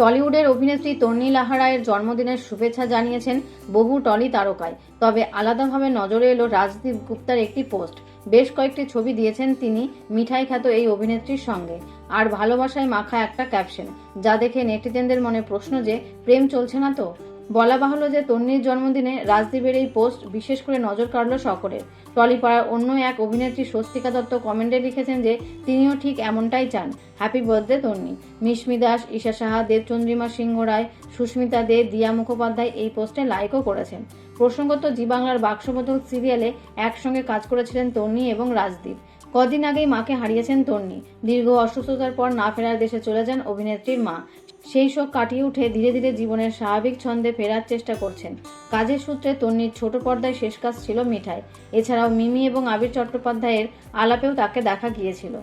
টলিউডের অভিনেত্রী তন্নি লাহারায়ের জন্মদিনের শুভেচ্ছা জানিয়েছেন বহু টলি তারকায় তবে আলাদাভাবে নজরে এলো রাজদীপ গুপ্তার একটি পোস্ট। বেশ কয়েকটি ছবি দিয়েছেন তিনি মিঠাই খ্যাত এই অভিনেত্রীর সঙ্গে। আর ভালোবাসায় মাখা একটা ক্যাপশন যা দেখে নেটিজেনদের মনে প্রশ্ন যে, প্রেম চলছে না তো? বলা বাহুল্য যে তন্নির জন্মদিনে রাজদীপের এই পোস্ট বিশেষ করে নজর কাড়ল সকলের টলিপাড়ার অন্য এক অভিনেত্রী স্বস্তিকা দত্ত কমেন্টে লিখেছেন যে, তিনিও ঠিক এমনটাই চান। হ্যাপি বার্থডে তন্নি মিশমি দাস, ঈশা সাহা, দেবচন্দ্রিমা সিংহ রায়, সুস্মিতা দে, দিয়া মুখোপাধ্যায় এই পোস্টে লাইকও করেছেন। প্রসঙ্গত, জি বাংলার বাক্সবদল সিরিয়ালে একসঙ্গে কাজ করেছিলেন তন্নি এবং রাজদীপ। কদিন আগেই মাকে হারিয়েছেন তন্নি দীর্ঘ অসুস্থতার পর না ফেরার দেশে চলে যান অভিনেত্রীর মা। সেই শোক কাটিয়ে উঠে ধীরে ধীরে জীবনের স্বাভাবিক ছন্দে ফেরার চেষ্টা করছেন। কাজের সূত্রে তন্নির ছোট পর্দায় শেষ কাজ ছিল মিঠাই। এছাড়াও মিমি এবং আবির চট্টোপাধ্যায়ের আলাপেও তাকে দেখা গিয়েছিল।